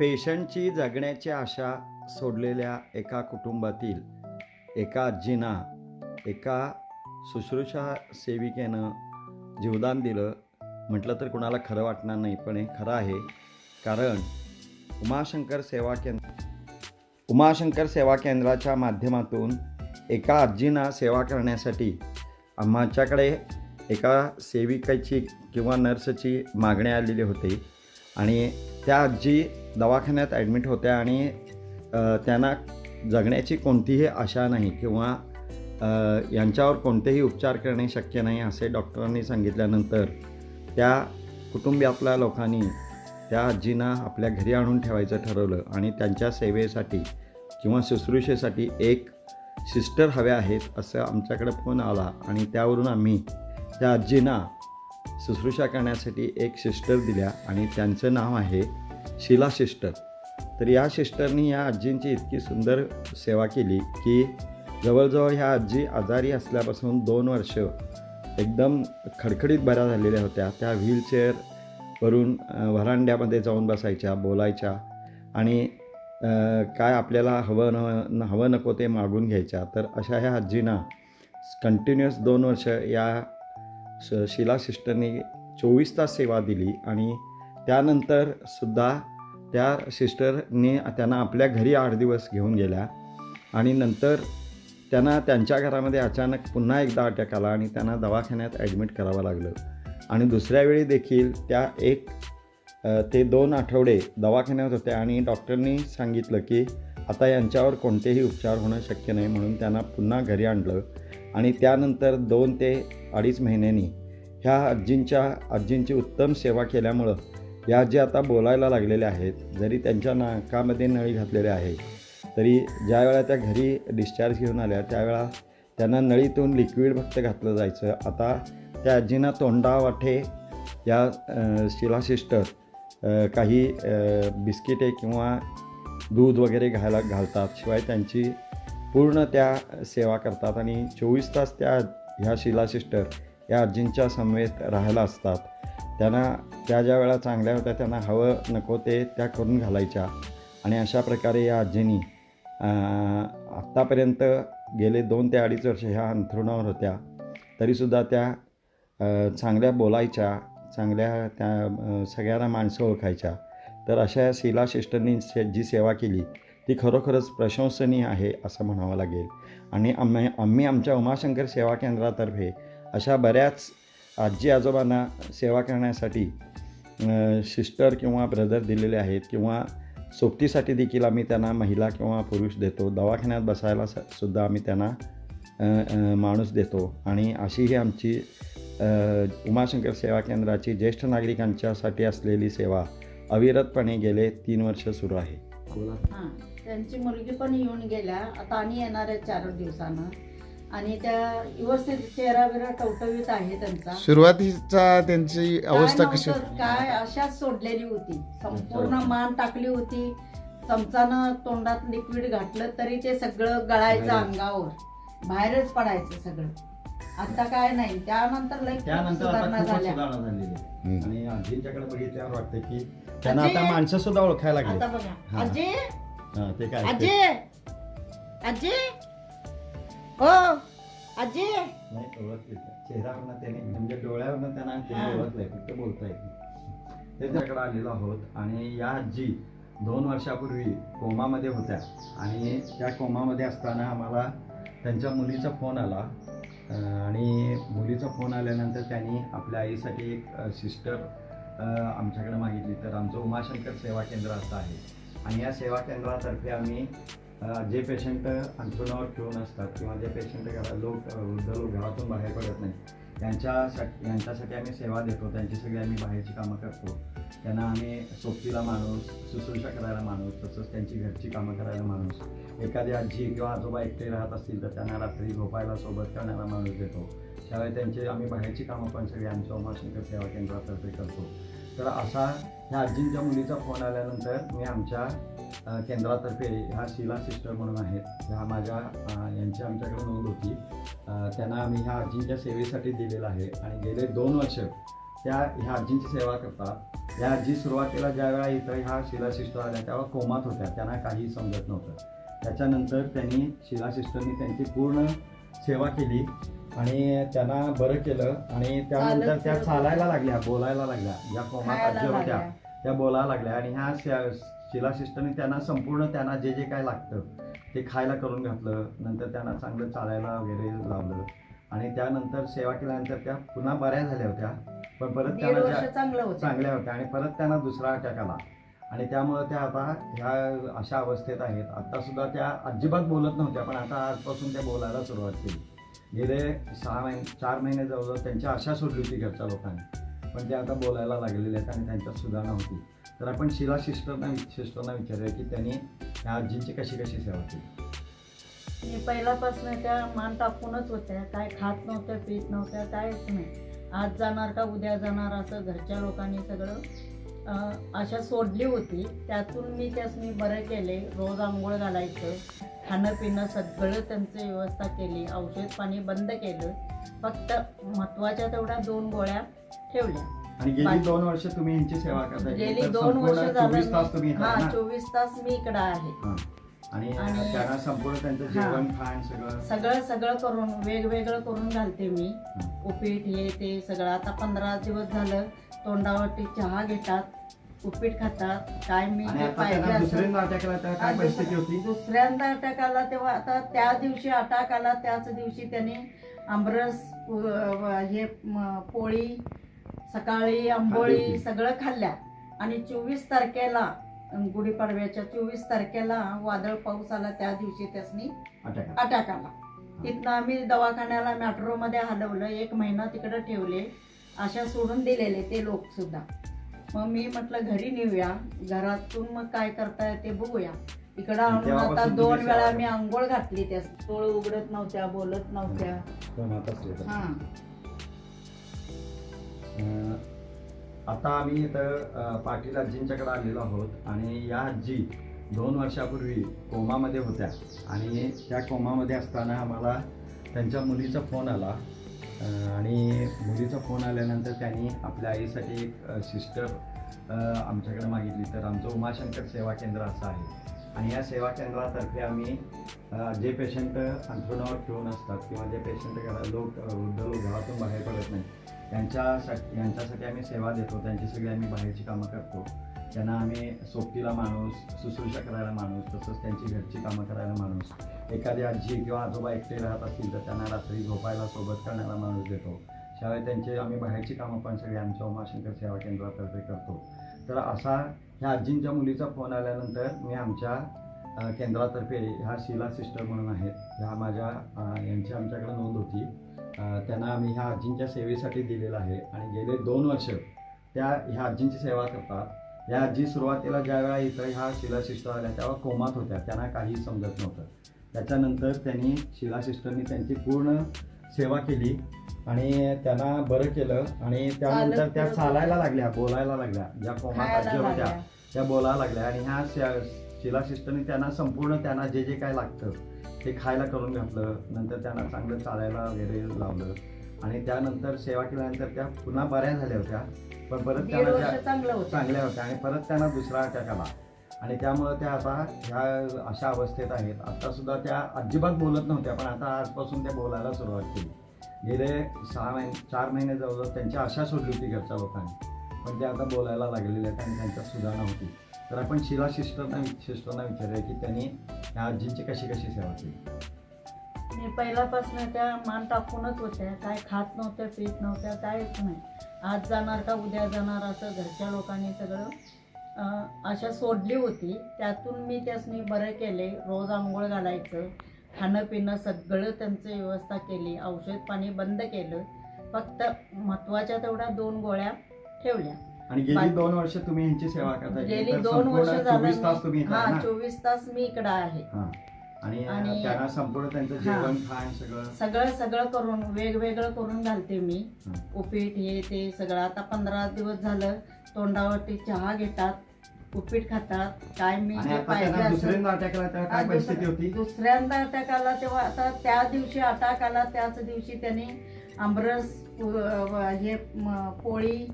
पेशंटची जगण्याची आशा सोडलेल्या एका कुटुंबातील एका आजीना एका शुश्रूषा सेविकेनं जीवदान दिलं. म्हटलं तर कुणाला खरं वाटणार नाही पण हे खरं आहे. कारण उमाशंकर सेवा केंद्र उमाशंकर सेवा केंद्राच्या माध्यमातून एका आजीना सेवा करण्यासाठी आमच्याकडे एका सेविकेची किंवा नर्सची मागणी आलेली होती. आणि त्या आजी दवाखान्यात ॲडमिट होत्या आणि त्यांना जगण्याची कोणतीही आशा नाही किंवा यांच्यावर कोणतेही उपचार करणे शक्य नाही असे डॉक्टरांनी सांगितल्यानंतर त्या कुटुंबियातल्या लोकांनी त्या आजींना आपल्या घरी आणून ठेवायचं ठरवलं आणि त्यांच्या सेवेसाठी किंवा शुश्रूषेसाठी एक सिस्टर हव्या आहेत असं आमच्याकडे फोन आला आणि त्यावरून आम्ही त्या आजींना शुश्रूषा करण्यासाठी एक सिस्टर दिल्या आणि त्यांचं नाव आहे शिला सिस्टर. तर या सिस्टरनी या आजींची इतकी सुंदर सेवा केली की जवळजवळ ह्या आजी आजारी असल्यापासून दोन वर्ष एकदम खडखडीत बऱ्या झालेल्या होत्या. त्या व्हीलचेअरवरून व्हरांड्यामध्ये जाऊन बसायच्या बोलायच्या आणि काय आपल्याला हवं न हवं नको ते मागून घ्यायच्या. तर अशा ह्या आजींना कंटिन्युअस दोन वर्ष या श शिला सिस्टरनी चोवीस तास सेवा दिली आणि त्यानंतर सुद्धा त्या सिस्टरनी त्यांना आपल्या घरी आठ दिवस घेऊन गेल्या. आणि नंतर त्यांना त्यांच्या घरामध्ये अचानक पुन्हा एकदा अटॅक आला आणि त्यांना दवाखान्यात ॲडमिट करावं लागलं. आणि दुसऱ्या वेळी देखील त्या एक ते दोन आठवडे दवाखान्यात होत्या आणि डॉक्टरनी सांगितलं की आता यांच्यावर कोणतेही उपचार होणं शक्य नाही म्हणून त्यांना पुन्हा घरी आणलं. आणि त्यानंतर दोन ते अडीच महिन्यांनी ह्या आजींच्या आजींची उत्तम सेवा केल्यामुळं या जे आता बोलायला लागलेल्या आहेत जरी त्यांच्या नाकामध्ये नळी घातलेल्या आहे तरी ज्या वेळा त्या घरी डिस्चार्ज घेऊन आल्या त्यावेळा त्यांना नळीतून लिक्विड फक्त घातलं जायचं. आता त्या आजींना तोंडावाटे या शिला सिस्टर काही बिस्किटे किंवा दूध वगैरे घायला घालतात. शिवाय त्यांची पूर्ण त्या सेवा करतात आणि चोवीस तास त्या ह्या शिला सिस्टर या आजींच्या समवेत राहायला असतात. त्यांना त्या ज्या वेळा चांगल्या होत्या त्यांना हवं नको ते त्या करून घालायच्या. आणि अशा प्रकारे या आजींनी आत्तापर्यंत गेले दोन ते अडीच वर्ष ह्या अंथरुणावर होत्या. तरीसुद्धा त्या चांगल्या बोलायच्या चांगल्या त्या सगळ्यांना माणसं ओळखायच्या. तर अशा शिला शिष्टांनी से जी सेवा केली ती खरोखरच प्रशंसनीय आहे असं म्हणावं लागेल. आणि आम्ही आम्ही आमच्या उमाशंकर सेवा केंद्रातर्फे अशा बऱ्याच आजी आजोबांना सेवा करण्यासाठी सिस्टर किंवा ब्रदर दिलेले आहेत किंवा सोबतीसाठी देखील आम्ही त्यांना महिला किंवा पुरुष देतो. दवाखान्यात बसायला स सुद्धा आम्ही त्यांना माणूस देतो. आणि अशी ही आमची उमाशंकर सेवा केंद्राची ज्येष्ठ नागरिकांच्यासाठी असलेली सेवा अविरतपणे गेले तीन वर्ष सुरू आहे. त्यांची मुलगी पण येऊन गेल्या. आता आणि येणार आहे चार दिवसानं. आणि त्या व्यवस्थित चेहरा बिरा टवटवीत आहे त्यांचा. सुरुवातीचा त्यांची अवस्था काय कशी नव्हतं, काय अशाच सोडलेली होती. संपूर्ण मान टाकली होती. चमचानं तोंडात लिक्विड घातलं तरी ते सगळं गळायचं. अंगावर. बाहेरच पडायचं सगळं. आता काय नाही. त्यानंतर लई त्यानंतर आता सुधारणा खूपच झाल्या. सुधारणा झालेली आहे. हम्म. आणि आजींच्याकडे बघितल्यावर वाटतं की त्यांना आजी! आता माणसं सुद्धा ओळखायला आता लागली बघा. हां. आजी हा, ते काय? आजी ते- आजी हो. आजी. नाही ओळखते चेहऱ्यावरनं त्याने म्हणजे डोळ्यावरनं त्यांना ते हां. ओळखलंय फक्त बोलता येत. नाही ते त्याकडे आलेलो आहोत आणि या आजी दोन वर्षापूर्वी कोमामध्ये होत्या. आणि त्या कोमामध्ये असताना आम्हाला त्यांच्या मुलीचा फोन आला. आणि मुलीचा फोन आल्यानंतर त्यांनी आपल्या आईसाठी एक सिस्टर आमच्याकडे मागितली. तर आमचं उमाशंकर सेवा केंद्र असं आहे. आणि या सेवा केंद्रातर्फे आम्ही जे पेशंट अंथरुणावर ठेवून असतात किंवा जे पेशंट घरा लोक वृद्ध लोक घरातून बाहेर पडत नाही त्यांच्यासाठी यांच्यासाठी आम्ही सेवा देतो त्यांची सगळी आम्ही बाहेरची कामं करतो. त्यांना आम्ही सोबतीला माणूस शुश्रूषा करायला माणूस तसंच त्यांची घरची कामं करायला माणूस. एखादी आजी किंवा आजोबा एकटे राहत असतील तर त्यांना रात्री झोपायला सोबत करणारा माणूस देतो. त्यावेळी त्यांचे आम्ही बाहेरची कामं पण सगळी आमच्या उमाशंकर सेवा केंद्रातर्फे करतो. तर असा ह्या आजींच्या मुलीचा फोन आल्यानंतर मी आमच्या केंद्रातर्फे ह्या शिला सिस्टर म्हणून आहेत ह्या माझ्या यांची आमच्याकडे नोंद होती. त्यांना आम्ही ह्या आजींच्या सेवेसाठी दिलेलं आहे. आणि गेले दोन वर्ष त्या ह्या आजींची सेवा करतात. या आजी सुरुवातीला ज्या वेळा इथं ह्या शिलाशिष्ट आल्या तेव्हा कोमात होत्या. त्यांना काही समजत नव्हतं. त्याच्यानंतर त्यांनी शिलाशिष्टांनी त्यांची पूर्ण सेवा केली. आणि त्यांना बरं केलं. आणि त्यानंतर त्या चालायला लागल्या बोलायला लागल्या. ज्या कोमात आजी होत्या. त्या बोलायला लागल्या. आणि ह्या शि- शिलाशिष्टांनी त्यांना संपूर्ण त्यांना जे जे काय लागतं ते खायला करून घातलं नंतर त्यांना चांगलं चालायला वगैरे लावलं. आणि त्यानंतर सेवा केल्यानंतर त्या पुन्हा बऱ्या झाल्या होत्या पण परत त्यांना ज्या चांगल्या होत्या आणि परत त्यांना दुसरा अटॅक आला. आणि त्यामुळे त्या आता ह्या अशा अवस्थेत आहेत. आता सुद्धा त्या अजिबात बोलत नव्हत्या पण आता आजपासून त्या बोलायला सुरुवात केली. गेले सहा महिने चार महिने जवळजवळ त्यांची आशा सोडली होती घरच्या लोकांनी. पण ते आता बोलायला लागलेले आहेत आणि त्यांच्यात सुधारणा होती तर आपण शिला शिस्टरना शिस्टरना विचारूया की त्यांनी ह्या आजींची कशी कशी सेवा केली? मी पहिल्यापासून त्या मान टाकूनच होत्या. काय खात नव्हत्या पीत नव्हत्या काहीच नाही. आज जाणार का उद्या जाणार असं घरच्या लोकांनी सगळं अशा आशा सोडली होती. त्यातून मी त्यासनी बरं केले. रोज आंघोळ घालायचं. खाणं पिणं सगळं त्यांची व्यवस्था केली. औषध पाणी बंद केलं. फक्त महत्त्वाच्या तेवढ्या दोन गोळ्या ठेवल्या आणि गेली बाकी- दोन वर्ष तुम्ही यांची सेवा करताय. गेली तर दोन वर्ष संपूर्ण चोवीस तास मी- तुम्ही हा ना? चोवीस तास मी इकडं आहे. हा. आणि आणि- त्यांना संपूर्ण त्यांचं हा. जेवण खाण सगळं? सगळं सगळं करून वेगवेगळं करून घालते मी. उपीट हे ते सगळं. आता पंधरा दिवस झालं तोंडावरती चहा घेतात उपीट खातात. काय मी आणि जे आता पाहिजे त्यांना दुसऱ्यांदा अटॅक आला तेव्हा काय परिस्थिती होती दुसऱ्यांदा अटॅक आला तेव्हा आता त्या दिवशी अटॅक आला. त्याच दिवशी त्यांनी आमरस हे म, पोळी सकाळी आंबोळी. सगळं खाल्ल्या. आणि चोवीस तारखेला गुढीपाडव्याच्या चोवीस तारखेला वादळ पाऊस आला त्या दिवशी त्यासनी अटॅक आला. तिथनं आम्ही दवाखान्याला मेट्रोमध्ये हलवलं एक महिना तिकडे ठेवले अशा सोडून दिलेले ते लोक सुद्धा. मग मी म्हटलं घरी नेऊया घरातून मग काय करता येते बघूया. इकडं आणून आता दोन वेळा मी आंघोळ घातली त्या तोळ उघडत नव्हत्या बोलत नव्हत्या. हा. आता आम्ही इथं पाटील आजींच्याकडे आलेलो आहोत आणि या आजी दोन वर्षापूर्वी कोमामध्ये होत्या आणि त्या कोमामध्ये असताना आम्हाला त्यांच्या मुलीचा फोन आला. आणि मुलीचा फोन आल्यानंतर त्यांनी आपल्या आईसाठी एक सिस्टर आमच्याकडे मागितली. तर आमचं उमाशंकर सेवा केंद्र असं आहे. आणि या सेवा केंद्रातर्फे आम्ही जे पेशंट अंथरुणावर ठेवून असतात किंवा जे पेशंट लोक वृद्ध लोक घरातून बाहेर पडत नाही त्यांच्यासाठी यांच्यासाठी आम्ही सेवा देतो त्यांची सगळी आम्ही बाहेरची कामं करतो. त्यांना आम्ही सोबतीला माणूस शुश्रूषा करायला माणूस तसंच त्यांची घरची कामं करायला माणूस. एखादी आजी किंवा आजोबा एकटे राहत असतील तर त्यांना रात्री झोपायला सोबत करणारा माणूस देतो. शिवाय त्यांचे आम्ही बाहेरची कामं पण सगळी आमच्या उमाशंकर सेवा केंद्रातर्फे करतो. तर असा ह्या आजींच्या मुलीचा फोन आल्यानंतर मी आमच्या केंद्रातर्फे ह्या शिला सिस्टर म्हणून आहेत ह्या माझ्या यांची आमच्याकडे नोंद होती. त्यांना आम्ही ह्या आजींच्या सेवेसाठी दिलेलं आहे आणि गेले दोन वर्ष त्या ह्या आजींची सेवा करतात या आजी सुरुवातीला ज्या वेळा इथं ह्या शिलाशिष्ट आल्या तेव्हा कोमात होत्या. त्यांना काही समजत नव्हतं. त्याच्यानंतर त्यांनी शिलाशिष्टांनी त्यांची पूर्ण सेवा केली आणि त्यांना बरं केलं आणि त्यानंतर त्या चालायला लागल्या बोलायला लागल्या. ज्या कोमात आजी होत्या त्या बोलायला लागल्या आणि ह्या शि- शिलाशिष्टांनी त्यांना संपूर्ण त्यांना जे जे काय लागतं ते खायला करून घातलं. नंतर त्यांना चांगलं चालायला वगैरे लावलं. आणि त्यानंतर सेवा केल्यानंतर त्या पुन्हा बऱ्या झाल्या होत्या. पण परत त्यांना चांगल्या होत्या. आणि परत त्यांना दुसरा अटॅक आला. आणि त्यामुळे त्या आता ह्या अशा अवस्थेत आहेत. आता सुद्धा त्या अजिबात बोलत नव्हत्या पण आता आजपासून त्या बोलायला सुरुवात केली. गेले सहा महिने चार महिने जवळजवळ त्यांची आशा सोडली होती घरच्या लोकांनी. पण त्या आता बोलायला लागलेल्या आहेत आणि त्यांच्या सुधारणा होती. तर आपण शिला शिस्टरना शिस्टरना विचारूया की त्यांनी ह्या आजींची कशी कशी सेवा केली? मी पहिल्यापासून त्या मान टाकूनच होत्या. काय खात नव्हत्या पीत नव्हत्या काहीच नाही. आज जाणार का उद्या जाणार असं घरच्या लोकांनी सगळं अशा आशा सोडली होती. त्यातून मी त्यासनी बरं केले. रोज आंघोळ घालायचं. खाणं पिणं सगळं त्यांची व्यवस्था केली. औषध पाणी बंद केलं. फक्त महत्त्वाच्या तेवढ्या दोन गोळ्या ठेवल्या. आणि गेली बाकी- दोन वर्ष तुम्ही ह्यांची सेवा करताय. गेली तर दोन वर्ष संपूर्ण झालं चोवीस तास तुम्ही मी- इथं हा आहे ना? चोवीस तास मी इकडं आहे. हा. आणि आणि- त्यांना संपूर्ण त्यांचं हा. जेवण खाण सगळं? सगळं सगळं करून वेगवेगळं करून घालते मी. हं. उपीट हे ते सगळं. आता पंधरा दिवस झालं तोंडावरती चहा घेतात उपीट खातात. काय मी आणि जे आता पाहिजे त्यांना असं- दुसऱ्यांदा अटॅक आला तेव्हा काय हा, परिस्थिती होती? दुसऱ्यांदा अटॅक आला तेव्हा आता त्या दिवशी अटॅक आला. त्याच दिवशी त्यांनी आमरस पु- व- हे म- पोळी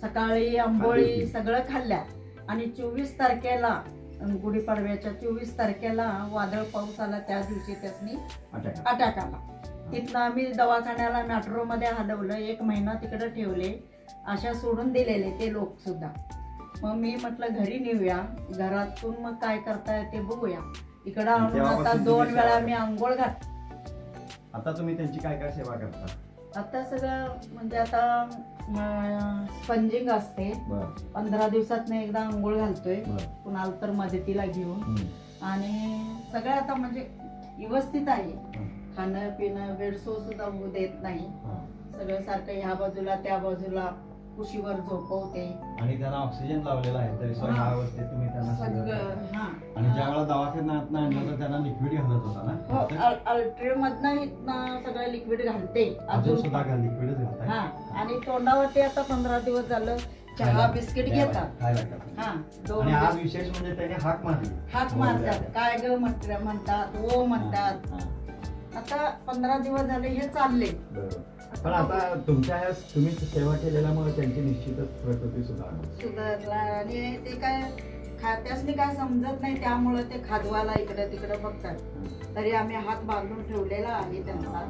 सकाळी आंबोळी. सगळं खाल्ल्या. आणि चोवीस तारखेला गुढीपाडव्याच्या चोवीस तारखेला वादळ पाऊस आला त्या दिवशी त्यासनी अटॅक आला. तिथनं आम्ही दवाखान्याला मेट्रोमध्ये हलवलं एक महिना तिकडे ठेवले अशा सोडून दिलेले ते लोक सुद्धा. मग मी म्हटलं घरी नेऊया घरातून मग काय करताय ते बघूया. इकडं आणून आता दोन वेळा मी आंघोळ घात आता तुम्ही त्यांची काय काय सेवा करता? आता सगळं म्हणजे आता स्पंजिंग असते. पंधरा दिवसात एकदा आंघोळ घालतोय. पुन्हा तर मदतीला घेऊन. आणि सगळं आता म्हणजे व्यवस्थित आहे. खाणं पिणं बेडसो सुद्धा होऊ देत नाही. सगळं सारखं ह्या बाजूला त्या बाजूला. कुशीवर झोपवते. आणि त्यांना ऑक्सिजन लावलेला आहे तरी सुद्धा हा. अवस्थेत तुम्ही त्यांना सगळं सगळं हा. आणि ज्या वेळेला दवाखान्यात आणलं तर त्यांना लिक्विड घालत होता हो ना अल्ट्रे मधनं सगळं लिक्विड घालते. अजून अजून सुद्धा लिक्विडच घालताय? हा. आणि तोंडावरती आता पंधरा दिवस झालं चहा बिस्किट घेतात. खायला. हा दोन आणि आज बिस्किट. विशेष म्हणजे त्याने हाक मारली. हाक मारतात. काय ग म्हणतात म्हणतात ओ म्हणतात. हा, आता पंधरा दिवस झाले हे चालले. बरोबर. पण आता तुमच्या ह्या तुम्ही सेवा केलेल्यामुळे त्यांची निश्चितच प्रकृती सुधारणार सुधारला आणि ते काय खात्यासनी काय समजत नाही त्यामुळे ते खाजवाला इकडे तिकडे बघतात. तरी आम्ही हात बांधून ठेवलेला आहे त्यांचा.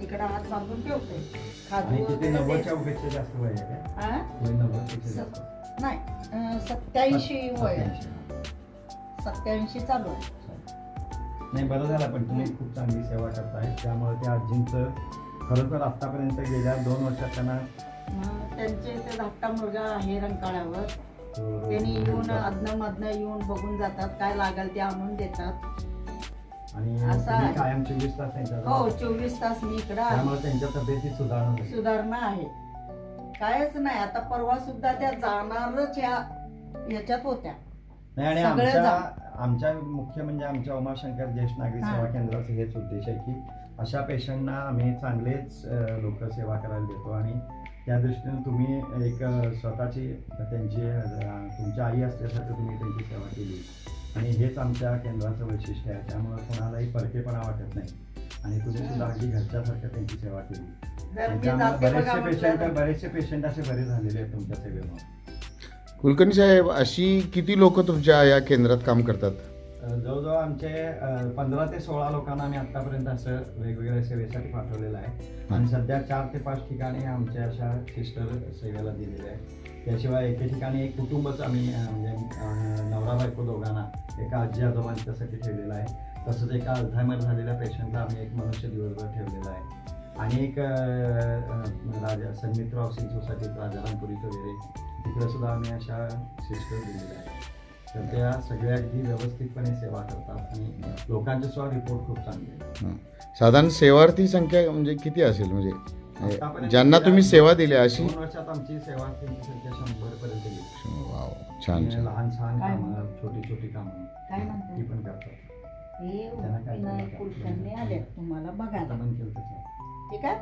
इकडे हात बांधून ठेवतोय आणि खाजवू तिथे वगैरे नव्वदच्या देत- पेक्षा जास्त वय आहे काय? हा? वय नव्वदपेक्षा जास्त. नाही अं, सत्याऐंशी वय. सत्याऐंशी. सत्याऐंशी चालू आहे. नाही बरं झालं पण तुम्ही खूप चांगली सेवा करताय. त्यामुळे त्या आजींचं खरोखर आतापर्यंत गेल्या दोन वर्षात त्यांना मग त्यांचे ते धाकटा मुलगा आहे रंकाळ्यावर त्यांनी येऊन अदनं मधनं येऊन बघून जातात काय लागेल ते आणून देतात. आणि असं तुम्ही आहे. कायम चोवीस तास त्यांच्या हो चोवीस तास मी इकडं आहे. त्यामुळे त्यांच्या तब्येतीत सुधारणा. सुधारणा आहे. कायच नाही आता परवा सुद्धा त्या जाणारच ह्या ह्याच्यात होत्या. नाही आणि सगळे आमच्या आमच्या मुख्य म्हणजे आमच्या उमाशंकर ज्येष्ठ नागरिक हा. सेवा केंद्राचा हेच उद्देश आहे की अशा पेशंटना आम्ही चांगलेच लोक सेवा करायला देतो आणि त्या दृष्टीने तुम्ही एक स्वतःची त्यांची तुमच्या आई असल्यासारखं तुम्ही त्यांची सेवा केली. आणि हेच आमच्या केंद्राचं वैशिष्ट्य आहे. त्यामुळे कोणालाही परकेपणा वाटत नाही. आणि तुम्ही सुद्धा अगदी घरच्यासारखं त्यांची सेवा केली. बरेचसे पेशंट बरेचसे पेशंट असे बरे झालेले आहेत तुमच्या सेवेमुळे. कुलकर्णी साहेब अशी किती लोक तुमच्या या केंद्रात काम करतात? जवळजवळ आमचे पंधरा ते सोळा लोकांना आम्ही आतापर्यंत असं वेगवेगळ्या सेवेसाठी पाठवलेलं आहे. आणि सध्या चार ते पाच ठिकाणी आमच्या अशा सिस्टर सेवेला दिलेल्या आहे त्याशिवाय एके ठिकाणी एक कुटुंबच आम्ही म्हणजे नवरा बायको दोघांना एका आजी आजोबांच्यासाठी ठेवलेलं आहे. तसंच एका अल्झायमर झालेल्या पेशंटला आम्ही एक मनुष्य दिवसभर ठेवलेला आहे. आणि एक राजा सन्मित्र हाऊसिंग सोसायटीत राजारामपुरीत वगैरे तिकडे सुद्धा आम्ही अशा सिस्टर दिलेल्या आहेत. तर त्या सगळ्या अगदी व्यवस्थितपणे सेवा करतात आणि लोकांचे सुद्धा रिपोर्ट खूप चांगले आहेत. साधारण सेवार्थी संख्या म्हणजे किती असेल? म्हणजे आतापर्यंत ज्यांना तुम्ही सेवा दिली अशी? दोन वर्षात आमची सेवा संख्या शंभर पर्यंत गेली. वाव, छान आणि छान. लहान सहान काय कामं छोटी छोटी कामं काय म्हणतात? ती पण करतात. हे विनायक? कुलकर्णी आले. तुम्हाला बघायला पण केलं तसं. ठीक आहे?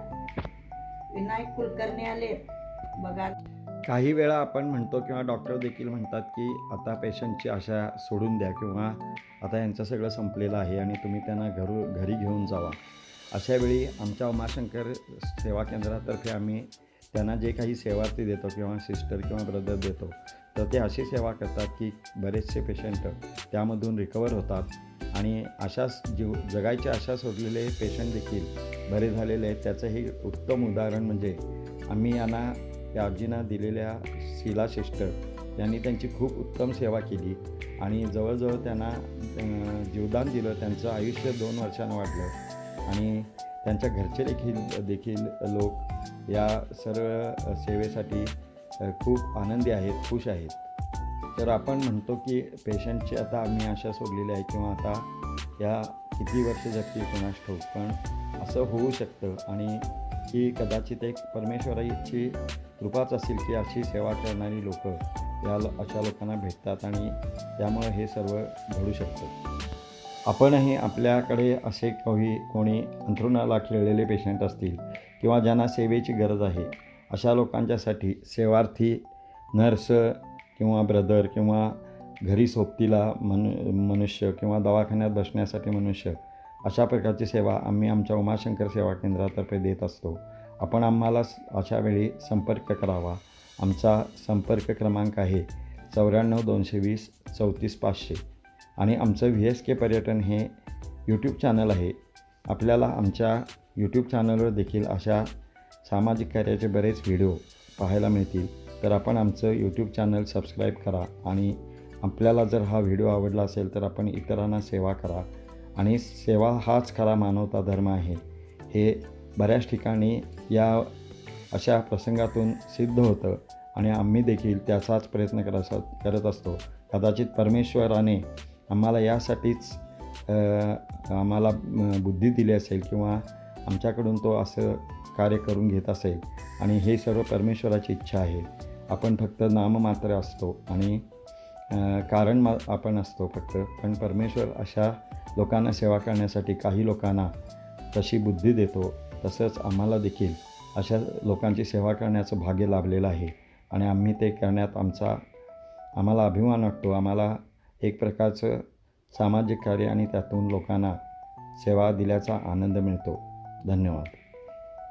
विनायक कुलकर्णी आले. बघा. काही वेळा आपण म्हणतो किंवा डॉक्टर देखील म्हणतात की आता पेशंटची आशा सोडून द्या किंवा आता यांचं सगळं संपलेलं आहे आणि तुम्ही त्यांना घरू घरी घेऊन जावा. अशा वेळी आमच्या उमाशंकर सेवा केंद्रातर्फे आम्ही त्यांना जे काही सेवार्थी देतो किंवा सिस्टर किंवा ब्रदर देतो तर ते अशी सेवा करतात की बरेचसे पेशंट त्यामधून रिकवर होतात आणि अशा जीव जगायची आशा सोडलेले पेशंट देखील बरे झालेले आहेत. त्याचं हे उत्तम उदाहरण म्हणजे आम्ही यांना त्या आजींना दिलेल्या शिला सिस्टर यांनी त्यांची खूप उत्तम सेवा केली आणि जवळजवळ त्यांना जीवदान दिलं त्यांचं आयुष्य दोन वर्षानं वाढलं. आणि त्यांच्या घरचे देखील देखील लोक या सर्व सेवेसाठी खूप आनंदी आहेत खुश आहेत. तर आपण म्हणतो की पेशंटची आता आम्ही आशा सोडलेली आहे किंवा आता या किती वर्ष जगतील कोणास ठाऊक पण असं होऊ शकतं. आणि ही कदाचित एक परमेश्वराची कृपाच असेल की अशी सेवा करणारी लोक या अशा लोकांना भेटतात आणि त्यामुळे हे सर्व घडू शकतं. आपणही आपल्याकडे असे काही कोणी अंथरुणाला खेळलेले पेशंट असतील किंवा ज्यांना सेवेची गरज आहे अशा लोकांच्यासाठी सेवार्थी नर्स किंवा ब्रदर किंवा घरी सोबतीला मनु मनुष्य किंवा दवाखान्यात बसण्यासाठी मनुष्य अशा प्रकारची सेवा आम्ही आमच्या उमाशंकर सेवा केंद्रातर्फे देत असतो. आपण आम्हाला अशा वेळी संपर्क करावा. आमचा संपर्क क्रमांक आहे चौऱ्याण्णव दोनशे वीस चौतीस पाचशे. आणि आमचं व्ही एस के पर्यटन हे यूट्यूब चॅनल आहे. आपल्याला आमच्या यूट्यूब चॅनलवर देखील अशा सामाजिक कार्याचे बरेच व्हिडिओ पाहायला मिळतील. तर आपण आमचं यूट्यूब चॅनल सबस्क्राईब करा आणि आपल्याला जर हा व्हिडिओ आवडला असेल तर आपण इतरांना सेवा करा. आणि सेवा हाच खरा मानवता धर्म आहे. हे बऱ्याच ठिकाणी या अशा प्रसंगातून सिद्ध होतं आणि आम्ही देखील त्याचाच प्रयत्न करत करत असतो. कदाचित परमेश्वराने आम्हाला यासाठीच आम्हाला बुद्धी दिली असेल किंवा आमच्याकडून तो असं कार्य करून घेत असेल. आणि हे सर्व परमेश्वराची इच्छा आहे. आपण फक्त नाममात्र असतो आणि कारण मा आपण असतो फक्त. पण परमेश्वर अशा लोकांना सेवा करण्यासाठी काही लोकांना तशी बुद्धी देतो तसंच आम्हाला देखील अशा लोकांची सेवा करण्याचं भाग्य लाभलेलं आहे. आणि आम्ही ते करण्यात आमचा आम्हाला अभिमान वाटतो. आम्हाला एक प्रकारचं सामाजिक कार्य आणि त्यातून लोकांना सेवा दिल्याचा आनंद मिळतो. धन्यवाद.